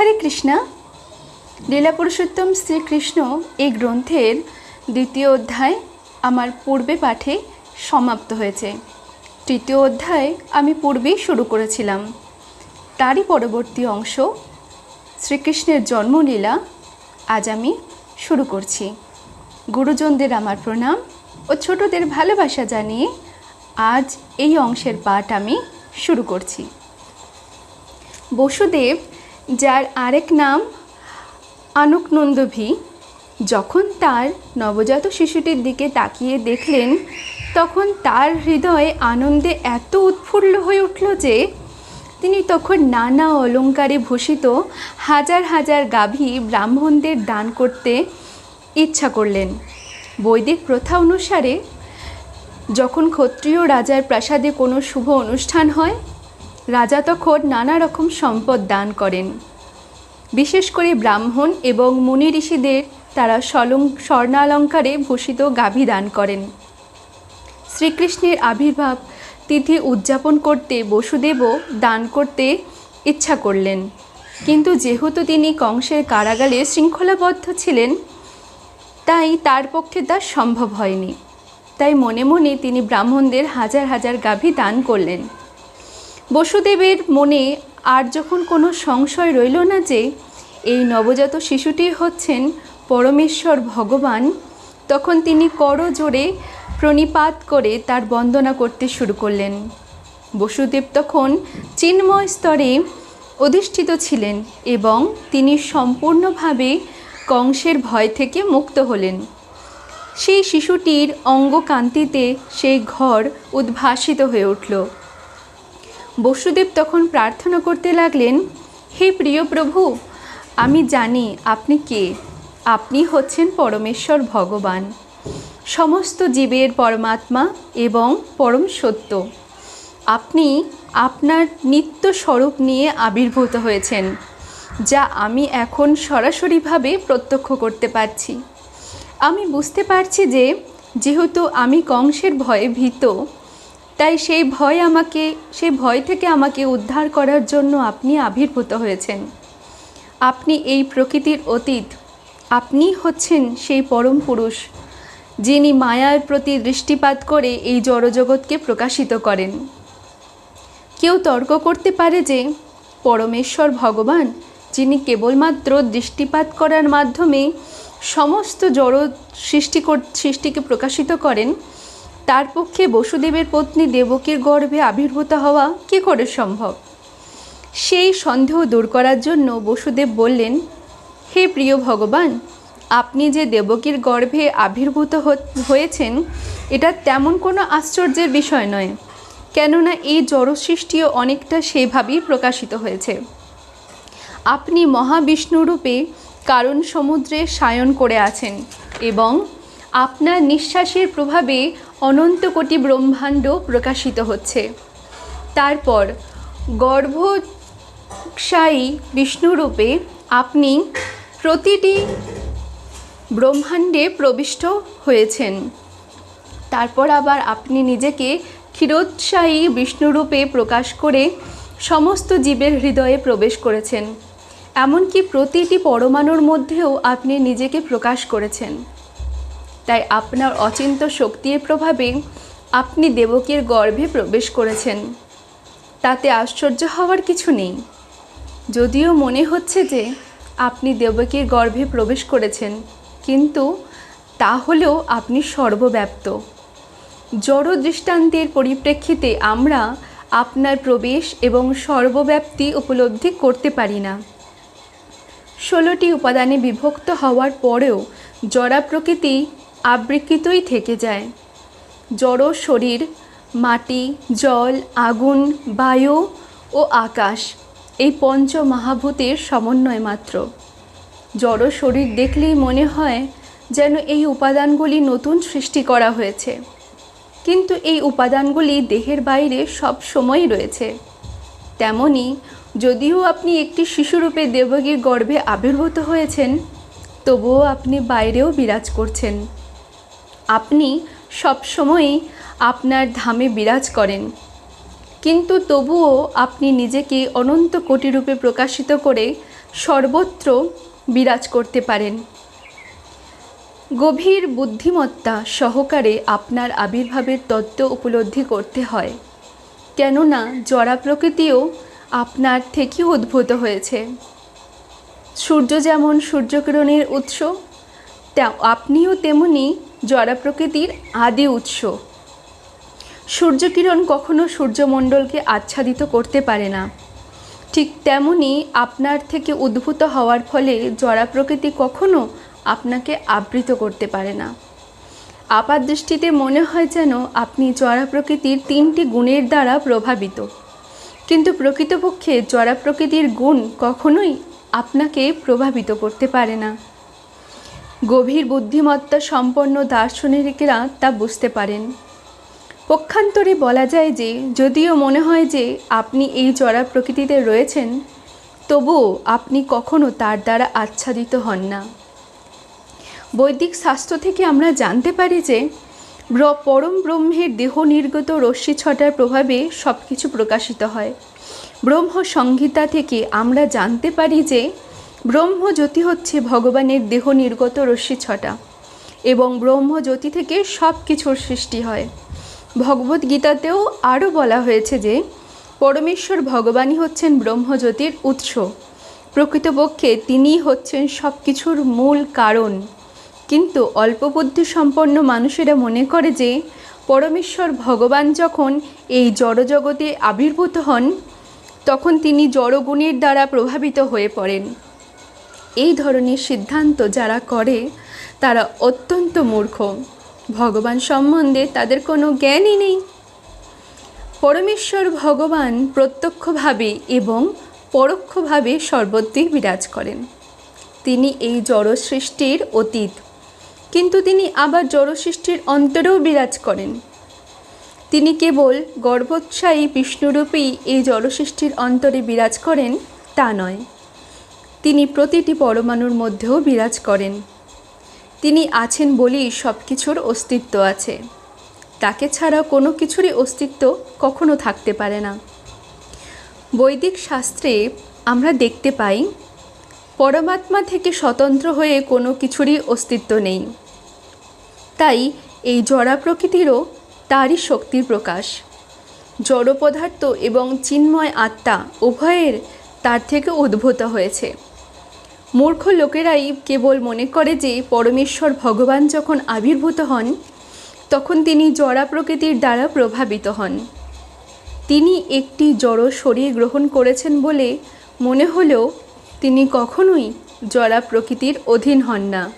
হরে কৃষ্ণা। লীলা পুরুষোত্তম শ্রীকৃষ্ণ এই গ্রন্থের দ্বিতীয় অধ্যায় আমার পূর্বে পাঠে সমাপ্ত হয়েছে। তৃতীয় অধ্যায় আমি পূর্বেই শুরু করেছিলাম। তারই পরবর্তী অংশ শ্রীকৃষ্ণের জন্মলীলা আজ আমি শুরু করছি। গুরুজনদের আমার প্রণাম ও ছোটদের ভালোবাসা জানিয়ে আজ এই অংশের পাঠ আমি শুরু করছি। বসুদেব যার আরেক নাম আনুকনন্দভি। যখন তার নবজাত শিশুটির দিকে তাকিয়ে দেখলেন, তখন তার হৃদয় আনন্দে এত উৎফুল্ল হয়ে উঠল যে, তিনি তখন নানা অলঙ্কারে ভূষিত হাজার হাজার গাভী ব্রাহ্মণদের দান করতে ইচ্ছা করলেন। বৈদিক প্রথা অনুসারে, যখন ক্ষত্রিয় রাজার প্রাসাদে কোনো শুভ অনুষ্ঠান হয় রাজা তখন নানা রকম সম্পদ দান করেন। বিশেষ করে ব্রাহ্মণ এবং মুনি ঋষিদের তারা সলং স্বর্ণালঙ্কারে ভূষিত গাভী দান করেন। শ্রীকৃষ্ণের আবির্ভাব তিথি উদযাপন করতে বসুদেবও দান করতে ইচ্ছা করলেন। কিন্তু যেহেতু তিনি কংসের কারাগারে শৃঙ্খলাবদ্ধ ছিলেন, তাই তার পক্ষে তা সম্ভব হয়নি। তাই মনে মনে তিনি ব্রাহ্মণদের হাজার হাজার গাভী দান করলেন। বসুদেবের মনে আর যখন কোনো সংশয় রইল না যে এই নবজাত শিশুটি হচ্ছেন পরমেশ্বর ভগবান, তখন তিনি করজোড়ে প্রণিপাত করে তার বন্দনা করতে শুরু করলেন। বসুদেব তখন চিন্ময় স্তরে অধিষ্ঠিত ছিলেন এবং তিনি সম্পূর্ণভাবে কংসের ভয় থেকে মুক্ত হলেন। সেই শিশুটির অঙ্গকান্তিতে সেই ঘর উদ্ভাসিত হয়ে উঠল। বসুদেব তখন প্রার্থনা করতে লাগলেন, হে প্রিয় প্রভু, আমি জানি আপনি কে। আপনি হচ্ছেন পরমেশ্বর ভগবান। সমস্ত জীবের পরমাত্মা এবং পরম সত্য। আপনি আপনার নিত্য স্বরূপ নিয়ে আবির্ভূত হয়েছেন, যা আমি এখন সরাসরিভাবে প্রত্যক্ষ করতে পারছি। আমি বুঝতে পারছি যে, যেহেতু আমি কংসের ভয়ে ভীত তাই সেই ভয় আমাকে, সেই ভয় থেকে আমাকে উদ্ধার করার জন্য আপনি আবির্ভূত হয়েছেন। আপনি এই প্রকৃতির অতীত। আপনি হচ্ছেন সেই পরম পুরুষ, যিনি মায়ার প্রতি দৃষ্টিপাত করে এই জড়জগৎকে প্রকাশিত করেন। কেউ তর্ক করতে পারে যে, পরমেশ্বর ভগবান, যিনি কেবলমাত্র দৃষ্টিপাত করার মাধ্যমে সমস্ত জড় সৃষ্টি সৃষ্টিকে প্রকাশিত করেন তার পক্ষে বসুদেবের পত্নী দেবকীর গর্ভে আবির্ভূত হওয়া কী করে সম্ভব? সেই সন্দেহ দূর করার জন্য বসুদেব বললেন, হে প্রিয় ভগবান, আপনি যে দেবকীর গর্ভে আবির্ভূত হয়েছেন, এটা তেমন কোনো আশ্চর্যের বিষয় নয়। কেননা এই জড়সৃষ্টিও অনেকটা সেভাবেই প্রকাশিত হয়েছে। আপনি মহাবিষ্ণুরূপে কারণ সমুদ্রে সায়ন করে আছেন এবং আপনার নিঃশ্বাসের প্রভাবে অনন্ত কোটি ব্রহ্মাণ্ড প্রকাশিত হচ্ছে। তারপর গর্ভশায়ী বিষ্ণুরূপে আপনি প্রতিটি ব্রহ্মাণ্ডে প্রবিষ্ট হয়েছেন। তারপর আবার আপনি নিজেকে ক্ষীরোৎসায়ী বিষ্ণুরূপে প্রকাশ করে সমস্ত জীবের হৃদয়ে প্রবেশ করেছেন। এমনকি প্রতিটি পরমাণুর মধ্যেও আপনি নিজেকে প্রকাশ করেছেন। তাই আপনার অচিন্ত শক্তির প্রভাবে আপনি দেবকীর গর্ভে প্রবেশ করেছেন। তাতে আশ্চর্য হওয়ার কিছু নেই। যদিও মনে হচ্ছে যে আপনি দেবকীর গর্ভে প্রবেশ করেছেন, কিন্তু তাহলেও আপনি সর্বব্যাপ্ত। জড় দৃষ্টান্তের পরিপ্রেক্ষিতে আমরা আপনার প্রবেশ এবং সর্বব্যাপ্তি উপলব্ধি করতে পারি না। ষোলোটি উপাদানে বিভক্ত হওয়ার পরেও জরা প্রকৃতি আবৃক্ষিতই থেকে যায়। জড় শরীর, মাটি, জল, আগুন, বায়ু ও আকাশ এই পঞ্চ মহাভূতের সমন্বয় মাত্র। জড় শরীর দেখলেই মনে হয় যেন এই উপাদানগুলি নতুন সৃষ্টি করা হয়েছে। কিন্তু এই উপাদানগুলি দেহের বাইরে সব সময় রয়েছে। তেমনি যদিও আপনি একটি শিশুরূপে দেবগীর গর্ভে আবির্ভূত হয়েছেন, তবুও আপনি বাইরেও বিরাজ করছেন। আপনি সবসময়ই আপনার ধামে বিরাজ করেন। কিন্তু তবুও আপনি নিজেকে অনন্ত কোটি রূপে প্রকাশিত করে সর্বত্র বিরাজ করতে পারেন। গভীর বুদ্ধিমত্তা সহকারে আপনার আবির্ভাবের তত্ত্ব উপলব্ধি করতে হয়। কেননা জরা প্রকৃতিও আপনার থেকেও উদ্ভূত হয়েছে। সূর্য যেমন সূর্যকিরণের উৎস আপনিও তেমনি জরা প্রকৃতির আদি উৎস। সূর্যকিরণ কখনো সূর্যমণ্ডলকে আচ্ছাদিত করতে পারে না। ঠিক তেমনি আপনার থেকে উদ্ভূত হওয়ার ফলে জরা প্রকৃতি কখনো আপনাকে আবৃত করতে পারে না। আপাত দৃষ্টিতে মনে হয় যেন আপনি জরা প্রকৃতির তিনটি গুণের দ্বারা প্রভাবিত। কিন্তু প্রকৃতপক্ষে জরা প্রকৃতির গুণ কখনোই আপনাকে প্রভাবিত করতে পারে না। গভীর বুদ্ধিমত্তা সম্পন্ন দার্শনিকেরা তা বুঝতে পারেন। পক্ষান্তরে বলা যায় যে, যদিও মনে হয় যে আপনি এই জড়া প্রকৃতিতে রয়েছেন, তবুও আপনি কখনো তার দ্বারা আচ্ছাদিত হন না। বৈদিক শাস্ত্র থেকে আমরা জানতে পারি যে পরম ব্রহ্মের দেহ নির্গত রশ্মি ছটার প্রভাবে সব কিছু প্রকাশিত হয়। ব্রহ্ম সংহিতা থেকে আমরা জানতে পারি যে ব্রহ্মজ্যোতি হচ্ছে ভগবানের দেহ নির্গত রশ্মি ছটা এবং ব্রহ্মজ্যোতি থেকে সব কিছুর সৃষ্টি হয়। ভগবদ গীতাতেও আরও বলা হয়েছে যে, পরমেশ্বর ভগবানই হচ্ছেন ব্রহ্মজ্যোতির উৎস। প্রকৃতপক্ষে তিনিই হচ্ছেন সব কিছুর মূল কারণ। কিন্তু অল্প বুদ্ধি সম্পন্ন মানুষেরা মনে করে যে, পরমেশ্বর ভগবান যখন এই জড়জগতে আবির্ভূত হন, তখন তিনি জড়গুণের দ্বারা প্রভাবিত হয়ে পড়েন। এই ধরনের সিদ্ধান্ত যারা করে, তারা অত্যন্ত মূর্খ। ভগবান সম্বন্ধে তাদের কোনো জ্ঞানই নেই। পরমেশ্বর ভগবান প্রত্যক্ষভাবে এবং পরোক্ষভাবে সর্বত্রই বিরাজ করেন। তিনি এই জড় সৃষ্টির অতীত, কিন্তু তিনি আবার জড় সৃষ্টির অন্তরেও বিরাজ করেন। তিনি কেবল গর্ভোৎসাহী বিষ্ণুরূপেই এই জড়সৃষ্টির অন্তরে বিরাজ করেন তা নয়। তিনি প্রতিটি পরমাণুর মধ্যেও বিরাজ করেন। তিনি আছেন বলেই সব কিছুর অস্তিত্ব আছে। তাকে ছাড়া কোনো কিছুরই অস্তিত্ব কখনো থাকতে পারে না। বৈদিক শাস্ত্রে আমরা দেখতে পাই, পরমাত্মা থেকে স্বতন্ত্র হয়ে কোনো কিছুরই অস্তিত্ব নেই। তাই এই জড়া প্রকৃতিরও তারই শক্তির প্রকাশ। জড় পদার্থ এবং চিন্ময় আত্মা উভয়ের তার থেকে উদ্ভূত হয়েছে। মূর্খ লোকেরাই কেবল মনে করে যে পরমেশ্বর ভগবান যখন আবির্ভূত হন, তখন তিনি জড়া প্রকৃতির দ্বারা প্রভাবিত হন। তিনি একটি জড় শরীর গ্রহণ করেছেন বলে মনে হলেও তিনি কখনোই জড়া প্রকৃতির অধীন হন না।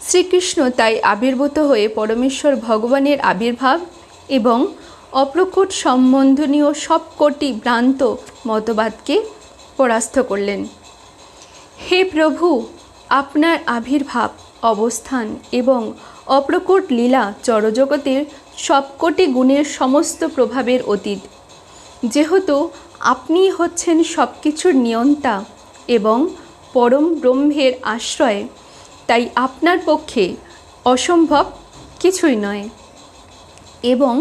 শ্রীকৃষ্ণ তাই আবির্ভূত হয়ে পরমেশ্বর ভগবানের আবির্ভাব এবং অপ্রকট সম্বন্ধনীয় সবকটি ভ্রান্ত মতবাদকে পরাস্ত করলেন। হে প্রভু, আপনার আবির্ভাব, অবস্থান এবং অপ্রকট লীলা জড়জগতের সবকটি গুণের সমস্ত প্রভাবের অতীত। যেহেতু আপনি হচ্ছেন সব কিছুর নিয়ন্তা এবং পরম ব্রহ্মের আশ্রয়, তাই আপনার পক্ষে অসম্ভব কিছুই নয় এবং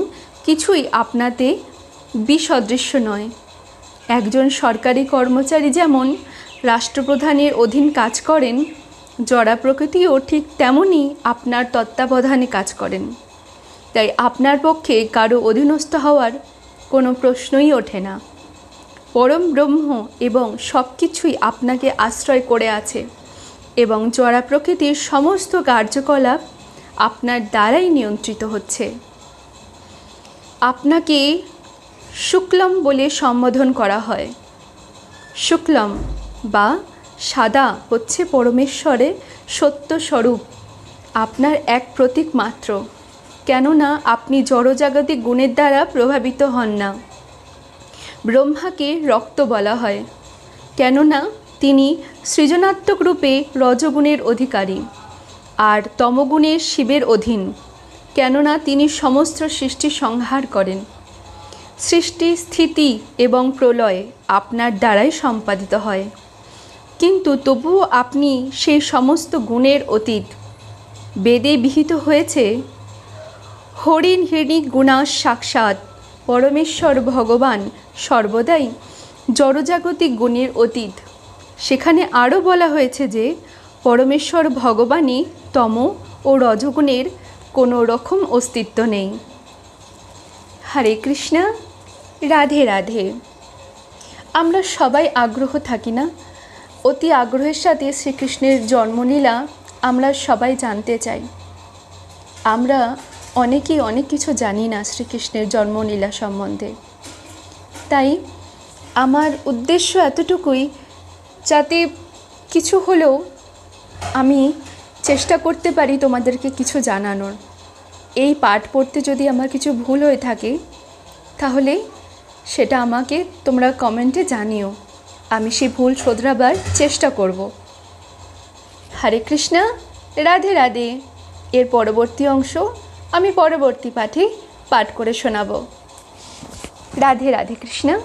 কিছুই আপনাতে বিসদৃশ্য নয়। একজন সরকারি কর্মচারী যেমন রাষ্ট্রপ্রধানের অধীন কাজ করেন জড়া প্রকৃতিও ঠিক তেমনই আপনার তত্ত্বাবধানে কাজ করেন। তাই আপনার পক্ষে কারও অধীনস্থ হওয়ার কোনো প্রশ্নই ওঠে না। পরম ব্রহ্ম এবং সব কিছুই আপনাকে আশ্রয় করে আছে এবং জড়া প্রকৃতির সমস্ত কার্যকলাপ আপনার দ্বারাই নিয়ন্ত্রিত হচ্ছে। আপনাকে শুক্লম বলে সম্বোধন করা হয়। শুক্লম বা সাদা হচ্ছে পরমেশ্বরের সত্য স্বরূপ আপনার এক প্রতীক মাত্র। কেননা আপনি জড়জাগতিক গুণের দ্বারা প্রভাবিত হন না। ব্রহ্মাকে রক্ত বলা হয়। কেননা তিনি সৃজনাত্মক রূপে রজগুণের অধিকারী আর তমগুণের শিবের অধীন। কেননা তিনি সমস্ত সৃষ্টি সংহার করেন। সৃষ্টি স্থিতি এবং প্রলয় আপনার দ্বারাই সম্পাদিত হয়। কিন্তু তবুও আপনি সেই সমস্ত গুণের অতীত। বেদে বিহিত হয়েছে, হরিণ হিণিক গুণা সাক্ষাৎ, পরমেশ্বর ভগবান সর্বদাই জড়জাগতিক গুণের অতীত। সেখানে আরও বলা হয়েছে যে, পরমেশ্বর ভগবানই তম ও রজগুণের কোনো রকম অস্তিত্ব নেই। হরে কৃষ্ণা, রাধে রাধে। আমরা সবাই আগ্রহ থাকি না অতি আগ্রহের সাথে শ্রীকৃষ্ণের জন্মলীলা আমরা সবাই জানতে চাই। আমরা অনেকেই অনেক কিছু জানি না শ্রীকৃষ্ণের জন্মলীলা সম্বন্ধে। তাই আমার উদ্দেশ্য এতটুকুই যাতে কিছু হলেও আমি চেষ্টা করতে পারি তোমাদেরকে কিছু জানানোর। এই পাঠ পড়তে যদি আমার কিছু ভুল হয়ে থাকে, তাহলে সেটা আমাকে তোমরা কমেন্টে জানিও। আমি সেই ভুল শোধরাবার চেষ্টা করব। হরে কৃষ্ণা, রাধে রাধে। এর পরবর্তী অংশ আমি পরবর্তী পাঠে পাঠ করে শোনাব। রাধে রাধে কৃষ্ণা।